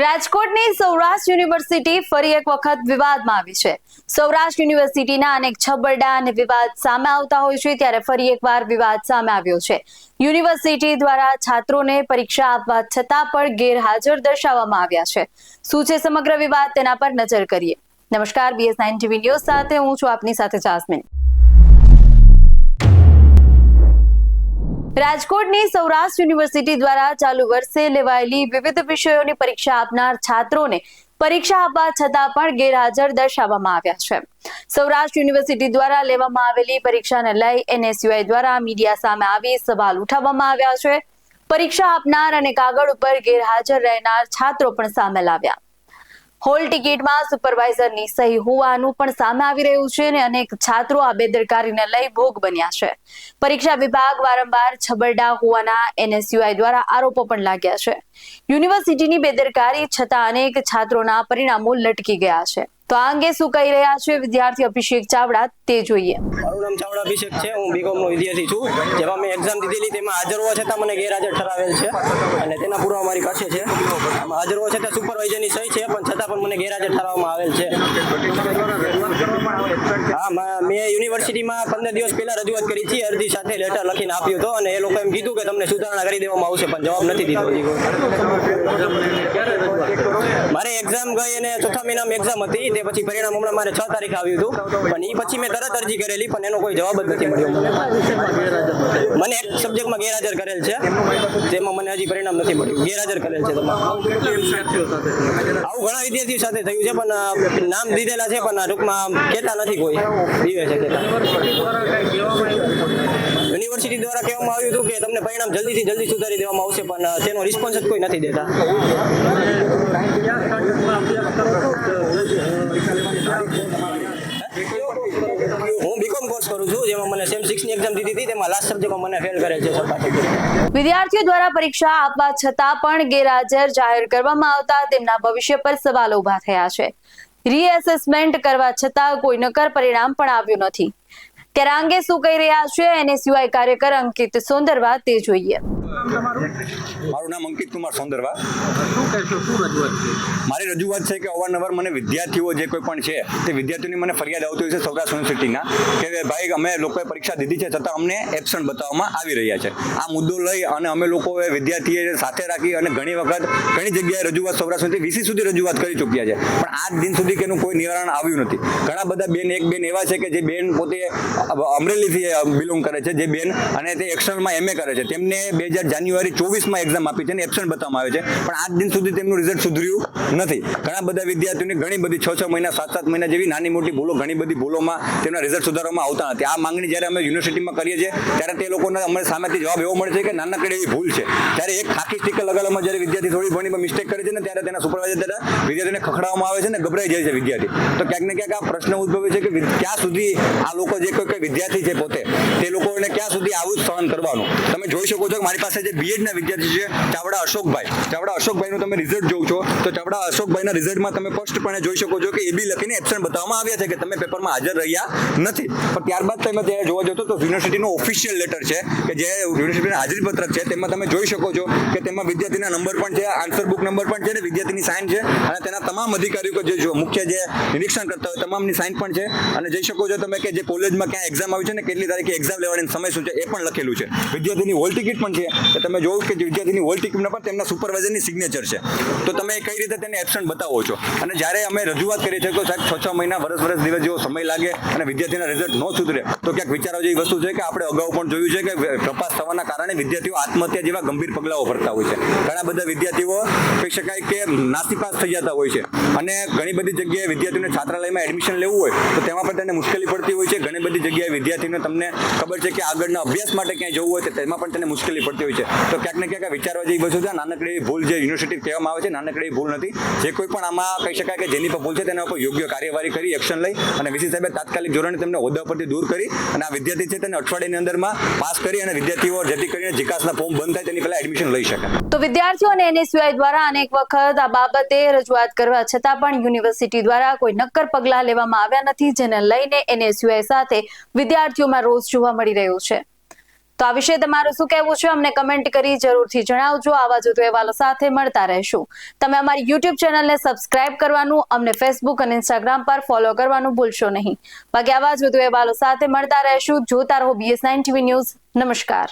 રાજકોટની સૌરાષ્ટ્ર યુનિવર્સિટી ફરી એક વખત વિવાદમાં આવી છે. સૌરાષ્ટ્ર યુનિવર્સિટીના અનેક છબરડા અને વિવાદ સામે આવતા હોય છે, ત્યારે ફરી એકવાર વિવાદ સામે આવ્યો છે. યુનિવર્સિટી દ્વારા છાત્રોને પરીક્ષા આપવા છતાં પણ ગેરહાજર દર્શાવવામાં આવ્યા છે. શું છે સમગ્ર વિવાદ તેના પર નજર કરીએ. નમસ્કાર બીએસ નાઇન ટીવી ન્યૂઝ સાથે હું છું આપની સાથે જાસ્મીન. રાજકોટની સૌરાષ્ટ્ર યુનિવર્સિટી દ્વારા ચાલુ વર્ષે લેવાયેલી વિવિધ વિષયોની પરીક્ષા આપનાર છાત્રોને પરીક્ષા આપવા છતાં પણ ગેરહાજર દર્શાવવામાં આવ્યા છે. સૌરાષ્ટ્ર યુનિવર્સિટી દ્વારા લેવામાં આવેલી પરીક્ષાને લઈ એનએસયુઆઈ દ્વારા મીડિયા સામે આવી સવાલ ઉઠાવવામાં આવ્યા છે. પરીક્ષા આપનાર અને કાગળ ઉપર ગેરહાજર રહેનાર છાત્રો પણ સામે લાવ્યા હોલ ટિકિટમાં સુપરવાઇઝરની સહી હોવાનું પણ સામે આવી રહ્યું છે અને અનેક છાત્રો આ બેદરકારીને લઈ ભોગ બન્યા છે. પરીક્ષા વિભાગ વારંવાર છબરડા હોવાના એનએસયુઆઈ દ્વારા આરોપો પણ લાગ્યા છે. યુનિવર્સિટીની બેદરકારી છતાં અનેક છાત્રોના પરિણામો લટકી ગયા છે. તો આ અંગે શું કહી રહ્યા છે વિદ્યાર્થી અભિષેક ચાવડા તે જોઈએ. મારું નામ ચાવડા અભિષેક છે. હું બીકોમ નો વિદ્યાર્થી છું. જેમાં મેં એક્ઝામ દીધેલી તેમાં હાજર હોવા છતાં મને ગેરહાજર ઠરાવેલ છે અને તેના પુરાવા મારી પાસે છે. હાજર હોવા છતાં સુપરવાઇઝરની સહી છે, પણ છતાં પણ મને ગેરહાજર ઠરાવવામાં આવેલ છે. હા, મેં યુનિવર્સિટીમાં પંદર દિવસ પહેલા રજૂઆત કરી હતી. અરજી સાથે લેટર લખીને આપ્યું હતો અને એ લોકો એમ કીધું કે તમને સુધારણા કરી દેવામાં આવશે, પણ જવાબ નથી દીધો. એક્ઝામ ગઈ અને ચોથા મહિનામાં એક્ઝામ હતી, તે પછી પરિણામ હમણાં મારે છ તારીખ આવ્યું હતું. પણ એ પછી મેં તરત અરજી કરેલી, પણ એનો કોઈ જવાબ જ નથી મળ્યો મને. મને એક સબ્જેક્ટમાં ગેરહાજર કરેલ છે, જેમાં મને હજી પરિણામ નથી મળ્યું. ગેરહાજર કરેલ છે આવું ઘણા વિદ્યાર્થીઓ સાથે થયું છે, પણ નામ દીધેલા છે, પણ ટૂંકમાં કહેતા નથી કોઈ. દીવે છે કહેતા. યુનિવર્સિટી દ્વારા કહેવામાં આવ્યું હતું કે તમને પરિણામ જલ્દીથી જલ્દી સુધારી દેવામાં આવશે, પણ તેનો રિસ્પોન્સ જ કોઈ નથી દેતા. વિદ્યાર્થીઓ દ્વારા પરીક્ષા આપવા છતાં પણ ગેરહાજર જાહેર કરવામાં આવતા તેમના ભવિષ્ય પર સવાલો ઊભા થયા છે. રીએસેસમેન્ટ કરવા છતાં કોઈ નકર પરિણામ પણ આવ્યું નથી. ત્યારે અંગે શું કહી રહ્યા છે એને સિવાય કાર્યકર અંકિત સોંદરવા તે જોઈએ. મારું નામ અંકિત કુમાર સોંદરવા. મારી રજૂઆત છે કે અવારનવાર મને વિદ્યાર્થીઓ જે કોઈ પણ છે તે વિદ્યાર્થીઓની મને ફરિયાદ આવતી હોય છે સૌરાષ્ટ્ર યુનિવર્સિટીના કે ભાઈ અમે લોકોએ પરીક્ષા દીધી છે છતાં અમને એબસન્ટ બતાવવામાં આવી રહ્યા છે. આ મુદ્દો લઈ અને અમે લોકોએ વિદ્યાર્થીએ સાથે રાખી અને ઘણી વખત ઘણી જગ્યાએ રજૂઆત સૌરાષ્ટ્ર યુનિવર્સિટી વીસી સુધી રજૂઆત કરી ચૂક્યા છે. પણ આજ દિન સુધી કે એનું કોઈ નિવારણ આવ્યું નથી. ઘણા બધા બેન એક બેન એવા છે કે જે બેન પોતે અમરેલીથી બિલોંગ કરે છે જે બેન અને તે એક્સટર્નલમાં એમએ કરે છે. તેમને બે હજાર જાન્યુઆરી ચોવીસમાં એક્ઝામ આપી છે અને એબસન્ટ બતાવવામાં આવે છે. પણ આજ દિન સુધી તેમનું રિઝલ્ટ સુધર્યું નથી. ઘણા બધા વિદ્યાર્થીઓની ઘણી બધી છ છ મહિના સાત સાત મહિના જેવી નાની મોટી ભૂલો, ઘણી બધી ભૂલોમાં તેમના રિઝલ્ટ સુધારવામાં આવતા નથી. આ માંગણી જ્યારે અમે યુનિવર્સિટીમાં કરીએ છીએ, ત્યારે તે લોકોને અમને સામેથી જવાબ એવો મળે છે કે નાનકડી એવી ભૂલ છે. ત્યારે એક ખાકી સ્ટીકર લગાડવામાં જ્યારે વિદ્યાર્થી થોડી ઘણી મિસ્ટેક કરે છે ને ત્યારે તેના સુપરવાઇઝર દ્વારા વિદ્યાર્થીને ખખડાવવામાં આવે છે ને ગભરાઈ જાય છે વિદ્યાર્થી. તો ક્યાંક ને ક્યાંક આ પ્રશ્ન ઉદ્ભવે છે કે ક્યાં સુધી આ લોકો જે કોઈ વિદ્યાર્થી છે પોતે, તે લોકોને ક્યાં સુધી આવું જ સહન કરવાનું? તમે જોઈ શકો છો કે મારી પાસે જે બીએડના વિદ્યાર્થી છે, ચાવડા અશોકભાઈ. ચાવડા અશોકભાઈનું તમે રિઝલ્ટ જોઉં છો, તો ચાવડા અશોકભાઈના રિઝલ્ટમાં તમે સ્પષ્ટપણે જોઈ શકો છો કે એ બી લખીને એબસન્ટ બતાવવામાં આવ્યા છે કે તમે પેપરમાં હાજર રહ્યા નથી. પણ ત્યારબાદ તમે જ્યારે જોવા જતો તો યુનિવર્સિટીનો ઓફિશિયલ લેટર છે, કે જે યુનિવર્સિટીના હાજરીપત્રક છે, તેમાં તમે જોઈ શકો છો કે તેમાં વિદ્યાર્થીના નંબર પણ છે આન્સર બુક નંબર પણ છે અને વિદ્યાર્થીની સાઇન છે. અને તેના તમામ અધિકારીઓ જે મુખ્ય જે નિરીક્ષણ કરતા હોય, તમામની સાઇન પણ છે. અને જઈ શકો છો તમે કે જે કોલેજમાં ક્યાં એક્ઝામ આવી છે ને કેટલી તારીખે એક્ઝામ લેવાની સમય શું છે, એ પણ લખેલું છે. વિદ્યાર્થીની હોલ ટિકિટ પણ છે. કે તમે જોયું કે વિદ્યાર્થીની હોલ ટિકિટમાં પણ તેમના સુપરવાઇઝરની સિગ્નેચર છે. તો તમે કઈ રીતે તેને એબસન્ટ બતાવો છો? અને જ્યારે અમે રજૂઆત કરીએ છીએ તો સાહેબ છ છ મહિના વર્ષ વર્ષ દિવસ જેવો સમય લાગે અને વિદ્યાર્થીના રિઝલ્ટ ન સુધરે, તો ક્યાંક વિચારવા જેવી વસ્તુ છે કે આપણે અગાઉ પણ જોયું છે કે તપાસ થવાના કારણે વિદ્યાર્થીઓ આત્મહત્યા જેવા ગંભીર પગલાઓ ભરતા હોય છે. ઘણા બધા વિદ્યાર્થીઓ કહી શકાય કે નાસીપાસ થઈ જતા હોય છે. અને ઘણી બધી જગ્યાએ વિદ્યાર્થીઓને છાત્રાલયમાં એડમિશન લેવું હોય, તો તેમાં પણ તેને મુશ્કેલી પડતી હોય છે. ઘણી બધી જગ્યાએ વિદ્યાર્થીઓને તમને ખબર છે કે આગળના અભ્યાસ માટે ક્યાંય જવું હોય, તો તેમાં પણ તેને મુશ્કેલી પડતી હોય છે. તો ક્યાંક ને ક્યાંક વિચારવા જેવી વસ્તુ છે. નાનકડી ભૂલ જે યુનિવર્સિટી કહેવામાં આવે છે, નાનકડી ભૂલ નથી. જે કોઈ પણ આમાં કહી શકાય કે જેની પર ભૂલ છે, તેના ઉપર યોગ્ય કાર્યવાહી કરી એક્શન લઈ અને વીસી સાહેબે તાત્કાલિક ધોરણે તેમને હોદ્દા પરથી દૂર કરી અને આ વિદ્યાર્થી છે તેને અઠવાડિયાની અંદરમાં પાસ કરી અને વિદ્યાર્થીઓ જેથી કરીને જીકાસના ફોર્મ બંધ થાય, તેની પહેલા એડમિશન લઈ શકે. તો વિદ્યાર્થીઓ અને એનએસયુઆઈ દ્વારા અનેક વખત આ બાબતે રજૂઆત કરવા છતાં પણ યુનિવર્સિટી દ્વારા કોઈ નક્કર પગલાં લેવામાં આવ્યા નથી, જેને લઈને એનએસયુઆઈ સાથે વિદ્યાર્થીઓમાં રોષ જોવા મળી રહ્યો છે. તો આ વિશે તમારું શું કહેવું છે? અમને કમેન્ટ કરી જરૂરથી જણાવજો. આવા જ અહેવાલો સાથે મળતા રહેશું. તમે અમારી યુટ્યુબ ચેનલને સબસ્ક્રાઇબ કરવાનું, અમને ફેસબુક અને ઇન્સ્ટાગ્રામ પર ફોલો કરવાનું ભૂલશો નહીં. બાકી આવા જ અહેવાલો સાથે મળતા રહેશું. જોતા રહો બીએસ નાઇન ટીવી ન્યૂઝ નમસ્કાર.